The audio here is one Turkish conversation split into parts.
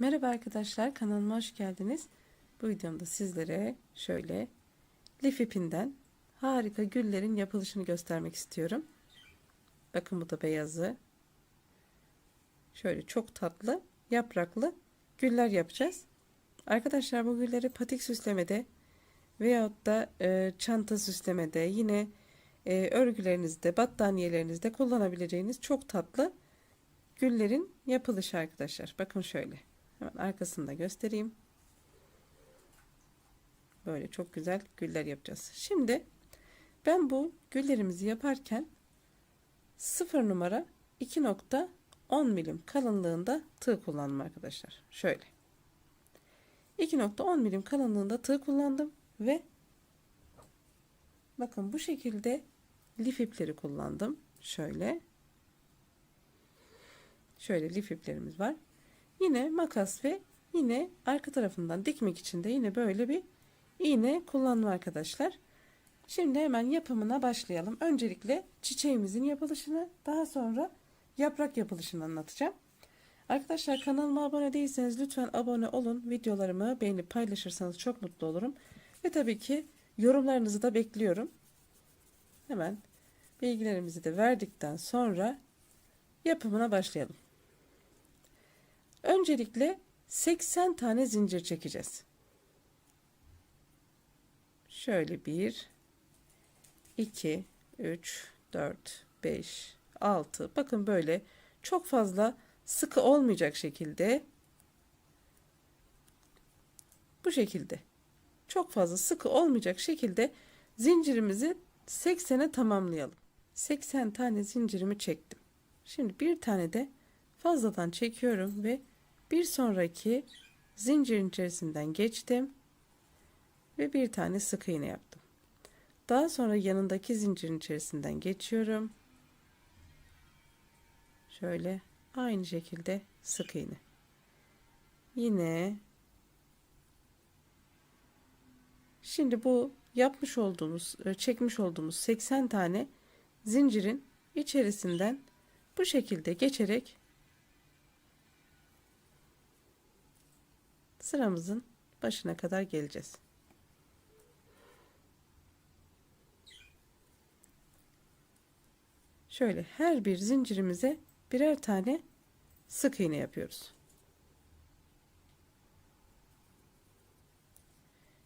Merhaba arkadaşlar kanalıma hoş geldiniz. Bu videomda sizlere şöyle lif ipinden harika güllerin yapılışını göstermek istiyorum. Bakın bu da beyazı. Şöyle çok tatlı yapraklı güller yapacağız. Arkadaşlar bu gülleri patik süslemede veyahut da e, çanta süslemede yine e, örgülerinizde battaniyelerinizde kullanabileceğiniz çok tatlı güllerin yapılışı arkadaşlar. Bakın şöyle. Hemen arkasını da göstereyim. Böyle çok güzel güller yapacağız. Şimdi ben bu güllerimizi yaparken 0 numara 2.10 milim kalınlığında tığ kullandım arkadaşlar. Şöyle. 2.10 milim kalınlığında tığ kullandım ve bakın bu şekilde lif ipleri kullandım. Şöyle. Şöyle lif iplerimiz var. Yine makas ve yine arka tarafından dikmek için de yine böyle bir iğne kullandım arkadaşlar. Şimdi hemen yapımına başlayalım. Öncelikle çiçeğimizin yapılışını daha sonra yaprak yapılışını anlatacağım. Arkadaşlar kanalıma abone değilseniz lütfen abone olun. Videolarımı beğenip paylaşırsanız çok mutlu olurum. Ve tabii ki yorumlarınızı da bekliyorum. Hemen bilgilerimizi de verdikten sonra yapımına başlayalım. Öncelikle 80 tane zincir çekeceğiz. Şöyle 1 2 3 4 5 6 bakın böyle çok fazla sıkı olmayacak şekilde bu şekilde çok fazla sıkı olmayacak şekilde zincirimizi 80'e tamamlayalım. 80 tane zincirimi çektim. Şimdi bir tane de fazladan çekiyorum ve bir sonraki zincirin içerisinden geçtim ve bir tane sık iğne yaptım. Daha sonra yanındaki zincirin içerisinden geçiyorum. Şöyle aynı şekilde sık iğne. Yine Şimdi bu yapmış olduğumuz, e, çekmiş olduğumuz 80 tane zincirin içerisinden bu şekilde geçerek sıramızın başına kadar geleceğiz. Şöyle her bir zincirimize birer tane sık iğne yapıyoruz.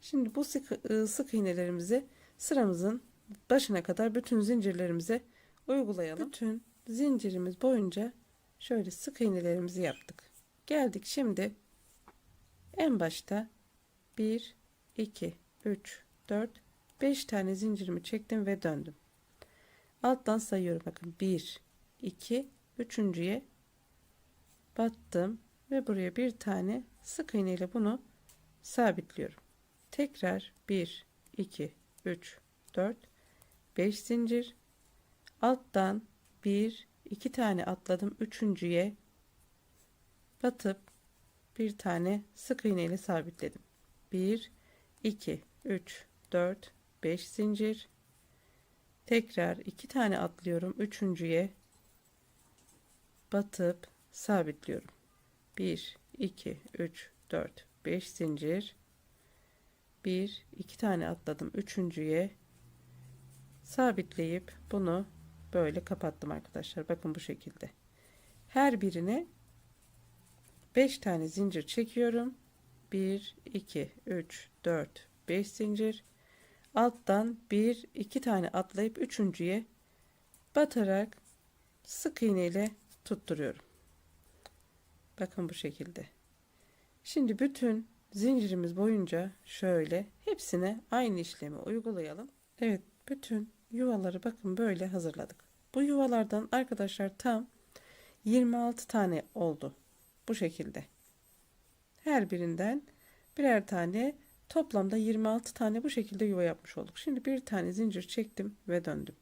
Şimdi bu sık, ıı, sık iğnelerimizi sıramızın başına kadar bütün zincirlerimize uygulayalım. Bütün zincirimiz boyunca şöyle sık iğnelerimizi yaptık. Geldik şimdi en başta 1 2 3 4 5 tane zincirimi çektim ve döndüm. Alttan sayıyorum bakın 1 2 üçüncüye battım ve buraya bir tane sık iğne ile bunu sabitliyorum. Tekrar 1 2 3 4 5 zincir alttan 1 2 tane atladım üçüncüye batıp bir tane sık iğne ile sabitledim. 1 2 3 4 5 zincir. Tekrar iki tane atlıyorum. Üçüncüye batıp sabitliyorum. 1 2 3 4 5 zincir. 1 2 tane atladım. Üçüncüye sabitleyip bunu böyle kapattım arkadaşlar. Bakın bu şekilde. Her birine 5 tane zincir çekiyorum. 1 2 3 4 5 zincir. Alttan 1 2 tane atlayıp üçüncüye batarak sık iğne ile tutturuyorum. Bakın bu şekilde. Şimdi bütün zincirimiz boyunca şöyle hepsine aynı işlemi uygulayalım. Evet bütün yuvaları bakın böyle hazırladık. Bu yuvalardan arkadaşlar tam 26 tane oldu bu şekilde. Her birinden birer tane toplamda 26 tane bu şekilde yuva yapmış olduk. Şimdi bir tane zincir çektim ve döndüm.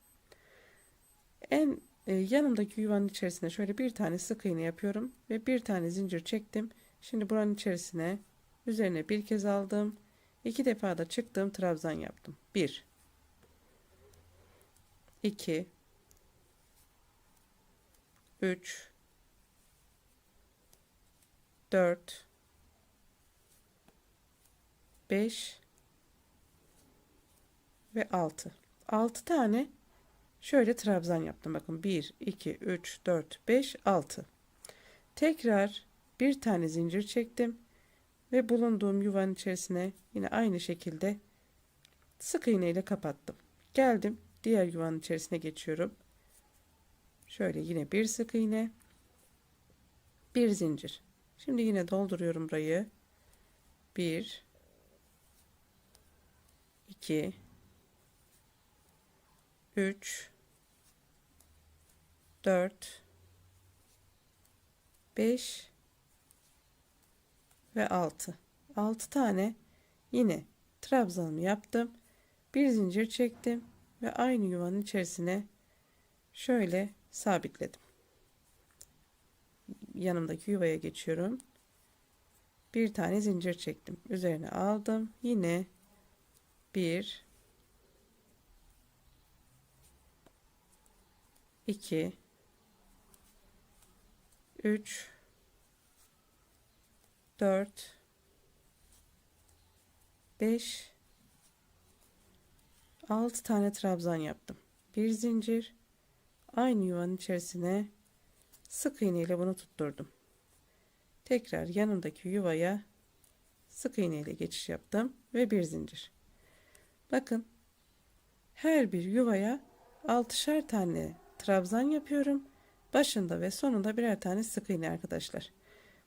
En e, yanımdaki yuvanın içerisine şöyle bir tane sık iğne yapıyorum ve bir tane zincir çektim. Şimdi buranın içerisine üzerine bir kez aldım. iki defa da çıktığım trabzan yaptım. 1 2 3 4 5 ve 6. 6 tane şöyle trabzan yaptım. Bakın 1, 2, 3, 4, 5, 6. Tekrar bir tane zincir çektim ve bulunduğum yuvanın içerisine yine aynı şekilde sık iğne ile kapattım. Geldim diğer yuvanın içerisine geçiyorum. Şöyle yine bir sık iğne, bir zincir. Şimdi yine dolduruyorum burayı. 1 2 3 4 5 ve 6 6 tane yine trabzanımı yaptım. Bir zincir çektim ve aynı yuvanın içerisine şöyle sabitledim yanımdaki yuvaya geçiyorum. Bir tane zincir çektim. Üzerine aldım. Yine bir 2 3 4 5 6 tane trabzan yaptım. Bir zincir. Aynı yuvanın içerisine sık iğne ile bunu tutturdum. Tekrar yanındaki yuvaya sık iğne ile geçiş yaptım ve bir zincir. Bakın her bir yuvaya 6'şer tane trabzan yapıyorum. Başında ve sonunda birer tane sık iğne arkadaşlar.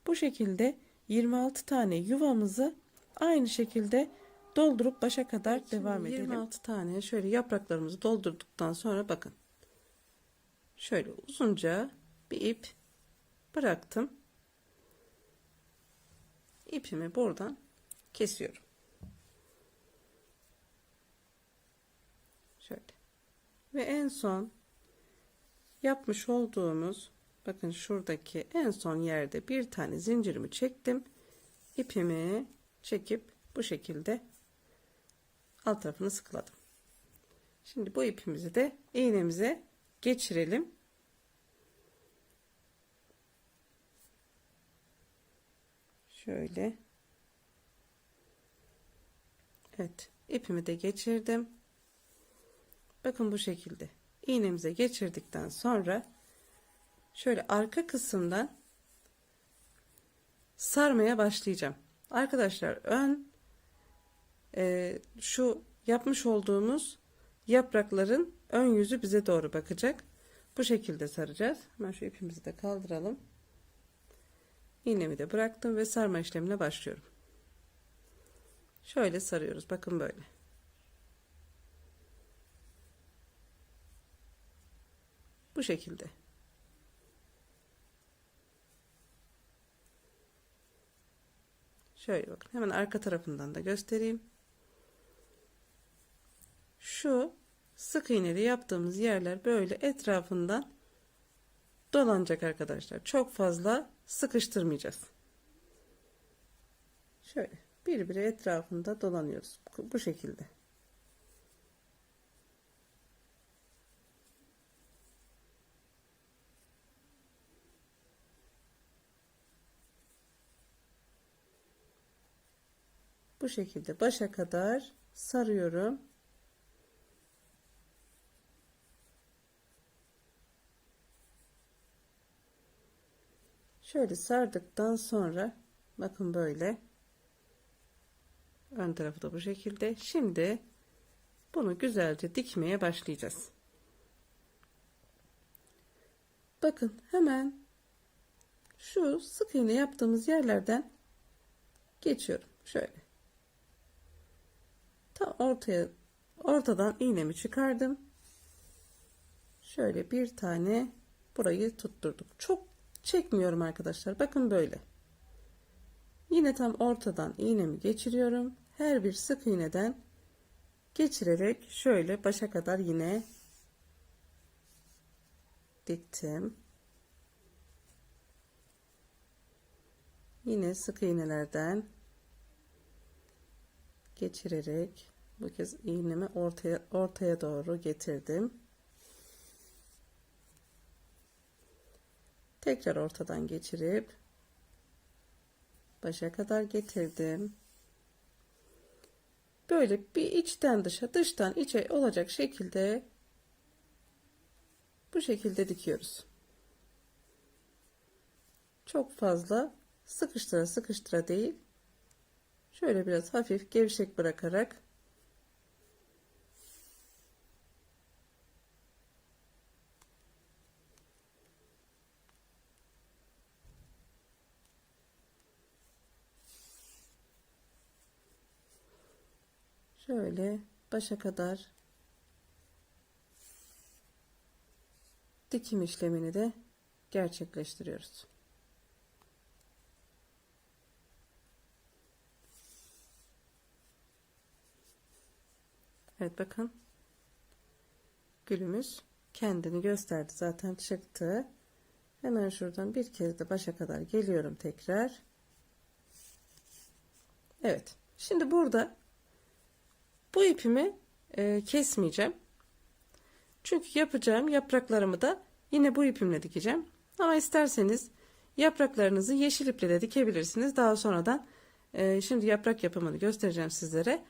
Bu şekilde 26 tane yuvamızı aynı şekilde doldurup başa kadar Şimdi devam edelim. 26 tane şöyle yapraklarımızı doldurduktan sonra bakın. Şöyle uzunca bir ip bıraktım. İpimi buradan kesiyorum. Şöyle. Ve en son yapmış olduğumuz bakın şuradaki en son yerde bir tane zincirimi çektim ipimi çekip bu şekilde alt tarafını sıkıladım şimdi bu ipimizi de iğnemize geçirelim şöyle Evet ipimi de geçirdim bakın bu şekilde iğnemize geçirdikten sonra şöyle arka kısımdan sarmaya başlayacağım. Arkadaşlar ön e, şu yapmış olduğumuz yaprakların ön yüzü bize doğru bakacak. Bu şekilde saracağız. Hemen şu ipimizi de kaldıralım. İğnemi de bıraktım ve sarma işlemine başlıyorum. Şöyle sarıyoruz. Bakın böyle. Bu şekilde. Şöyle bakın. Hemen arka tarafından da göstereyim. Şu sık iğneli yaptığımız yerler böyle etrafından dolanacak arkadaşlar. Çok fazla sıkıştırmayacağız. Şöyle birbiri etrafında dolanıyoruz. Bu şekilde. bu şekilde başa kadar sarıyorum. Şöyle sardıktan sonra bakın böyle ön tarafı da bu şekilde. Şimdi bunu güzelce dikmeye başlayacağız. Bakın hemen şu sık iğne yaptığımız yerlerden geçiyorum. Şöyle ta ortaya ortadan iğnemi çıkardım. Şöyle bir tane burayı tutturduk. Çok çekmiyorum arkadaşlar. Bakın böyle. Yine tam ortadan iğnemi geçiriyorum. Her bir sık iğneden geçirerek şöyle başa kadar yine diktim. Yine sık iğnelerden geçirerek bu kez iğnemi ortaya ortaya doğru getirdim. Tekrar ortadan geçirip başa kadar getirdim. şöyle bir içten dışa dıştan içe olacak şekilde bu şekilde dikiyoruz. Çok fazla sıkıştıra sıkıştıra değil. Şöyle biraz hafif gevşek bırakarak şöyle başa kadar dikim işlemini de gerçekleştiriyoruz. Evet bakın. Gülümüz kendini gösterdi. Zaten çıktı. Hemen şuradan bir kez de başa kadar geliyorum tekrar. Evet. Şimdi burada bu ipimi e, kesmeyeceğim. Çünkü yapacağım yapraklarımı da yine bu ipimle dikeceğim. Ama isterseniz yapraklarınızı yeşil iple de dikebilirsiniz. Daha sonradan e, şimdi yaprak yapımını göstereceğim sizlere.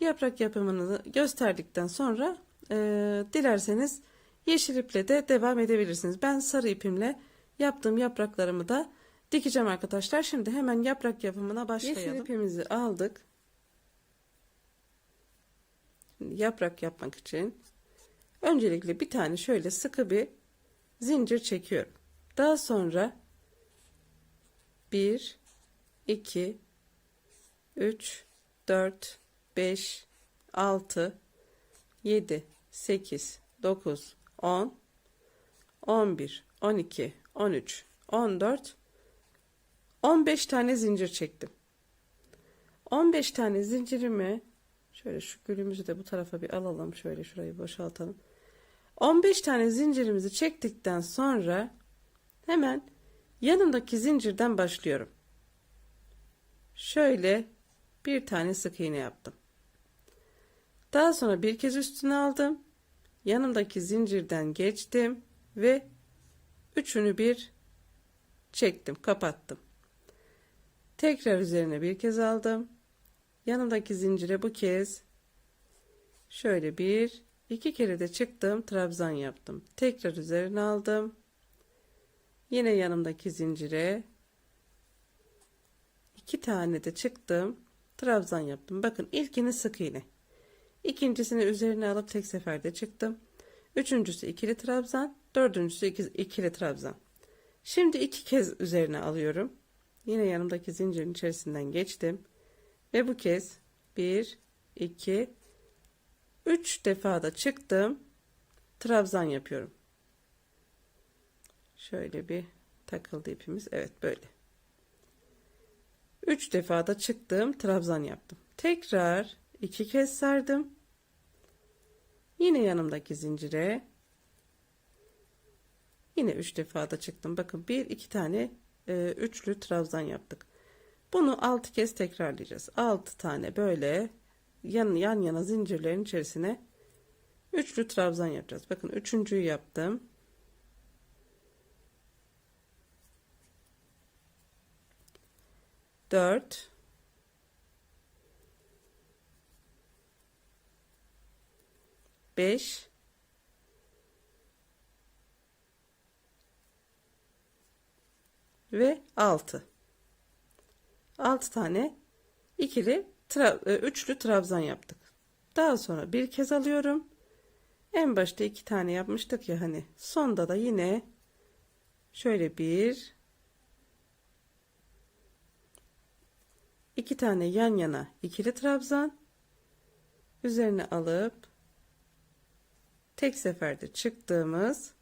Yaprak yapımını gösterdikten sonra e, dilerseniz yeşil iple de devam edebilirsiniz. Ben sarı ipimle yaptığım yapraklarımı da dikeceğim arkadaşlar. Şimdi hemen yaprak yapımına başlayalım. Yeşil ipimizi aldık. Yaprak yapmak için öncelikle bir tane şöyle sıkı bir zincir çekiyorum. Daha sonra 1 2 3 4 5 6 7 8 9 10 11 12 13 14 15 tane zincir çektim. 15 tane zincirimi şöyle şu gülümüzü de bu tarafa bir alalım. Şöyle şurayı boşaltalım. 15 tane zincirimizi çektikten sonra hemen yanındaki zincirden başlıyorum. Şöyle bir tane sık iğne yaptım. Daha sonra bir kez üstüne aldım. Yanımdaki zincirden geçtim ve üçünü bir çektim, kapattım. Tekrar üzerine bir kez aldım. Yanımdaki zincire bu kez şöyle bir iki kere de çıktım, trabzan yaptım. Tekrar üzerine aldım. Yine yanımdaki zincire iki tane de çıktım, trabzan yaptım. Bakın ilkini sık iğne. İkincisini üzerine alıp tek seferde çıktım. Üçüncüsü ikili trabzan. Dördüncüsü ikili trabzan. Şimdi iki kez üzerine alıyorum. Yine yanımdaki zincirin içerisinden geçtim. Ve bu kez bir, iki, üç defa da çıktım. Trabzan yapıyorum. Şöyle bir takıldı ipimiz. Evet böyle. Üç defa da çıktım. Trabzan yaptım. Tekrar iki kez sardım. Yine yanımdaki zincire yine üç defa da çıktım. Bakın bir iki tane e, üçlü trabzan yaptık. Bunu altı kez tekrarlayacağız. Altı tane böyle yan, yan yana zincirlerin içerisine üçlü trabzan yapacağız. Bakın üçüncüyü yaptım. Dört 5 ve 6 6 tane ikili e, üçlü trabzan yaptık. Daha sonra bir kez alıyorum. En başta iki tane yapmıştık ya hani. Sonda da yine şöyle bir iki tane yan yana ikili trabzan üzerine alıp tek seferde çıktığımız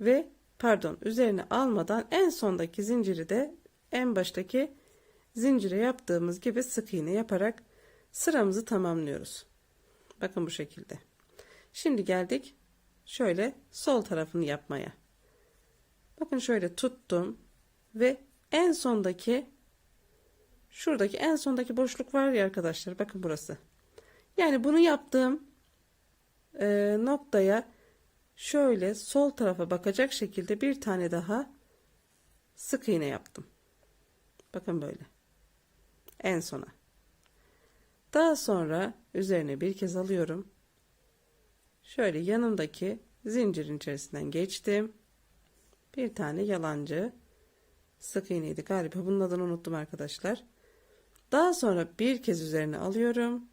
ve pardon üzerine almadan en sondaki zinciri de en baştaki zincire yaptığımız gibi sık iğne yaparak sıramızı tamamlıyoruz. Bakın bu şekilde. Şimdi geldik şöyle sol tarafını yapmaya. Bakın şöyle tuttum ve en sondaki şuradaki en sondaki boşluk var ya arkadaşlar bakın burası. Yani bunu yaptığım e, noktaya şöyle sol tarafa bakacak şekilde bir tane daha sık iğne yaptım. Bakın böyle. En sona. Daha sonra üzerine bir kez alıyorum. Şöyle yanındaki zincirin içerisinden geçtim. Bir tane yalancı sık iğneydi galiba. Bunun adını unuttum arkadaşlar. Daha sonra bir kez üzerine alıyorum.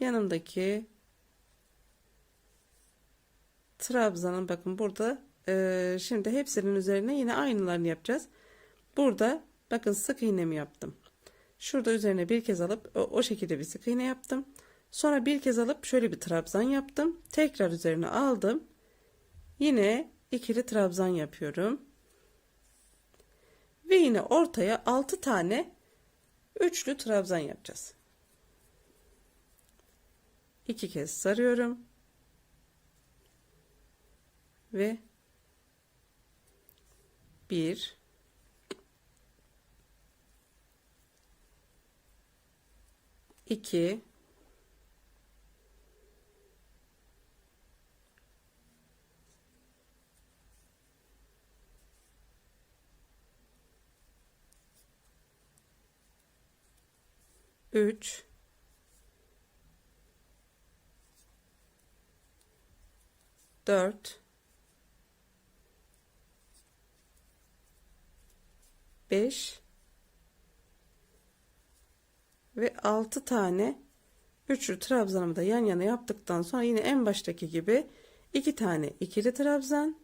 Yanımdaki trabzanın bakın burada e, şimdi hepsinin üzerine yine aynılarını yapacağız. Burada bakın sık iğnemi yaptım. Şurada üzerine bir kez alıp o, o şekilde bir sık iğne yaptım. Sonra bir kez alıp şöyle bir trabzan yaptım. Tekrar üzerine aldım. Yine ikili trabzan yapıyorum. Ve yine ortaya 6 tane üçlü trabzan yapacağız. İki kez sarıyorum. Ve bir. İki. Üç. Dört beş ve altı tane üçlü trabzanımı da yan yana yaptıktan sonra yine en baştaki gibi iki tane ikili trabzan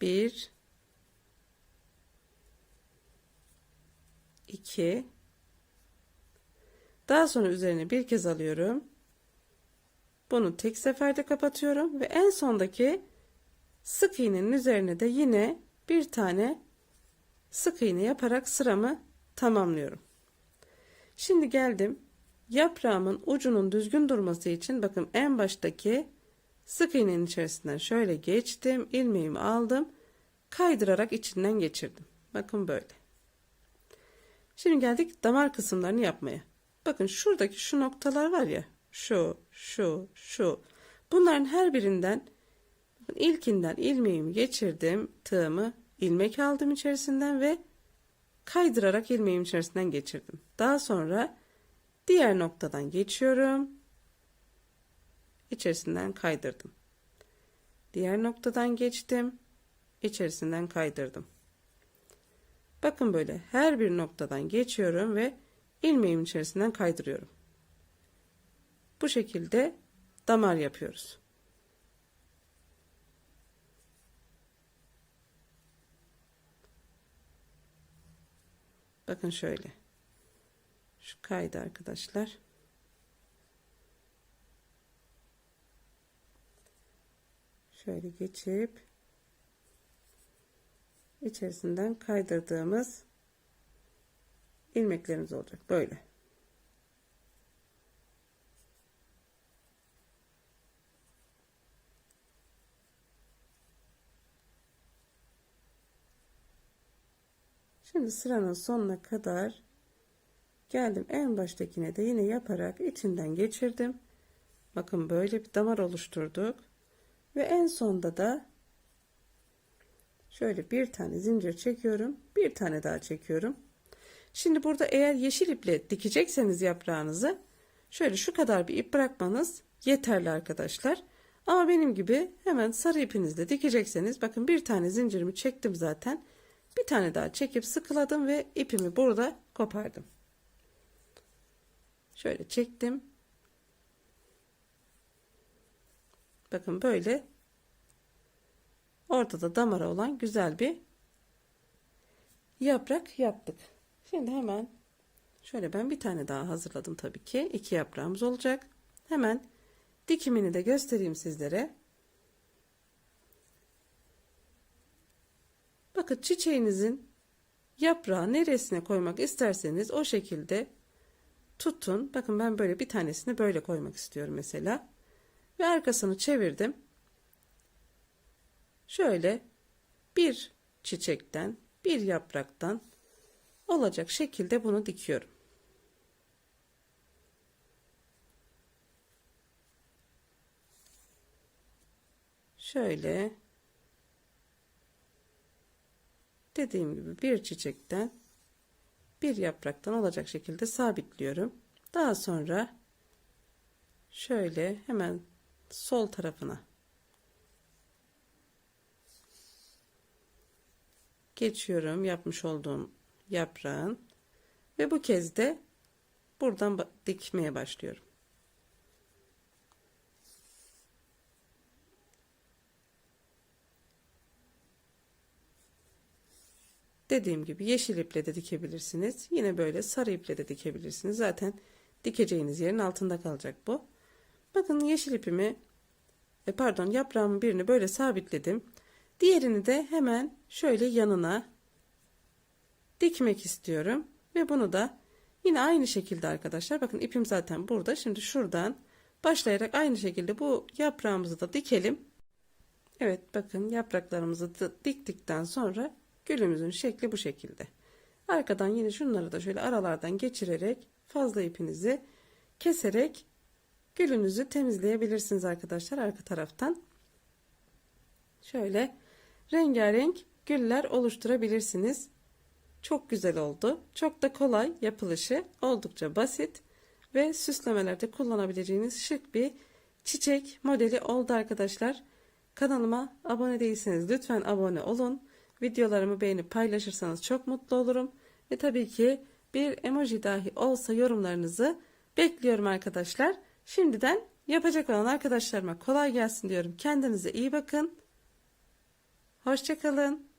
bir iki. Daha sonra üzerine bir kez alıyorum bunu tek seferde kapatıyorum ve en sondaki sık iğnenin üzerine de yine bir tane sık iğne yaparak sıramı tamamlıyorum. Şimdi geldim yaprağımın ucunun düzgün durması için bakın en baştaki sık iğnenin içerisinden şöyle geçtim ilmeğimi aldım kaydırarak içinden geçirdim. Bakın böyle. Şimdi geldik damar kısımlarını yapmaya. Bakın şuradaki şu noktalar var ya şu, şu, şu. Bunların her birinden ilkinden ilmeğimi geçirdim. Tığımı ilmek aldım içerisinden ve kaydırarak ilmeğim içerisinden geçirdim. Daha sonra diğer noktadan geçiyorum. İçerisinden kaydırdım. Diğer noktadan geçtim. İçerisinden kaydırdım. Bakın böyle her bir noktadan geçiyorum ve ilmeğim içerisinden kaydırıyorum. Bu şekilde damar yapıyoruz. Bakın şöyle. Şu kaydı arkadaşlar. Şöyle geçip içerisinden kaydırdığımız ilmeklerimiz olacak. Böyle. Şimdi sıranın sonuna kadar geldim. En baştakine de yine yaparak içinden geçirdim. Bakın böyle bir damar oluşturduk. Ve en sonda da şöyle bir tane zincir çekiyorum. Bir tane daha çekiyorum. Şimdi burada eğer yeşil iple dikecekseniz yaprağınızı şöyle şu kadar bir ip bırakmanız yeterli arkadaşlar. Ama benim gibi hemen sarı ipinizle dikecekseniz bakın bir tane zincirimi çektim zaten. Bir tane daha çekip sıkıladım ve ipimi burada kopardım. Şöyle çektim. Bakın böyle ortada damara olan güzel bir yaprak yaptık. Şimdi hemen şöyle ben bir tane daha hazırladım tabii ki. iki yaprağımız olacak. Hemen dikimini de göstereyim sizlere. Bakın çiçeğinizin yaprağı neresine koymak isterseniz o şekilde tutun. Bakın ben böyle bir tanesini böyle koymak istiyorum mesela. Ve arkasını çevirdim. Şöyle bir çiçekten, bir yapraktan olacak şekilde bunu dikiyorum. şöyle dediğim gibi bir çiçekten bir yapraktan olacak şekilde sabitliyorum. Daha sonra şöyle hemen sol tarafına geçiyorum yapmış olduğum yaprağın ve bu kez de buradan dikmeye başlıyorum. Dediğim gibi yeşil iple de dikebilirsiniz. Yine böyle sarı iple de dikebilirsiniz. Zaten dikeceğiniz yerin altında kalacak bu. Bakın yeşil ipimi e, pardon yaprağımın birini böyle sabitledim. Diğerini de hemen şöyle yanına dikmek istiyorum. Ve bunu da yine aynı şekilde arkadaşlar bakın ipim zaten burada. Şimdi şuradan başlayarak aynı şekilde bu yaprağımızı da dikelim. Evet bakın yapraklarımızı diktikten sonra gülümüzün şekli bu şekilde. Arkadan yine şunları da şöyle aralardan geçirerek fazla ipinizi keserek gülünüzü temizleyebilirsiniz arkadaşlar arka taraftan. Şöyle rengarenk güller oluşturabilirsiniz. Çok güzel oldu. Çok da kolay yapılışı. Oldukça basit ve süslemelerde kullanabileceğiniz şık bir çiçek modeli oldu arkadaşlar. Kanalıma abone değilseniz lütfen abone olun. Videolarımı beğenip paylaşırsanız çok mutlu olurum. Ve tabii ki bir emoji dahi olsa yorumlarınızı bekliyorum arkadaşlar. Şimdiden yapacak olan arkadaşlarıma kolay gelsin diyorum. Kendinize iyi bakın. Hoşçakalın.